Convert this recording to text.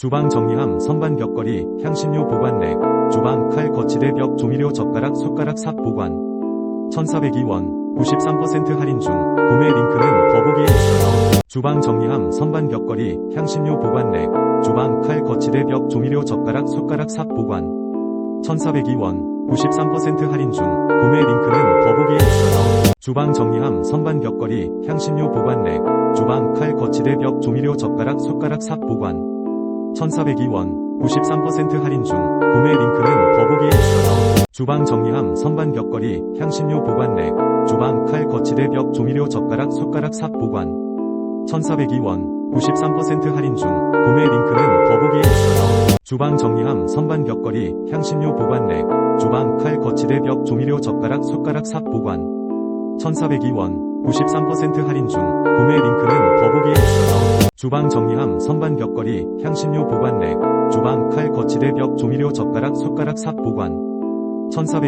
주방 정리함 선반 벽걸이 향신료 보관랩 주방 칼 거치대 벽 조미료 젓가락 숟가락 삽 보관 1402원 93% 할인 중 구매 링크는 더보기에 있어요. 주방 정리함 선반 벽걸이 향신료 보관랩 주방 칼 거치대 벽 조미료 젓가락 숟가락 삽 보관 1402원 93% 할인 중 구매 링크는 더보기에 있어요. 주방 정리함 선반 벽걸이 향신료 보관랩 주방 칼 거치대 벽 조미료 젓가락 숟가락 삽 보관 1402원 93% 할인 중 구매 링크는 더보기에 있어요. 주방 정리함 선반 벽걸이 향신료 보관랩 주방 칼 거치대 벽 조미료 젓가락 숟가락 삽 보관 1402원 93% 할인 중 구매 링크는 더보기에 있어요. 주방 정리함 선반 벽걸이 향신료 보관랩 주방 칼 거치대 벽 조미료 젓가락 숟가락 삽 보관 1402원 93% 할인 중 구매 링크는 더보기에 있어요. 주방 정리함 선반 벽걸이 향신료 보관랩 주방 칼 거치대 벽 조미료 젓가락 숟가락 삽 보관. 1400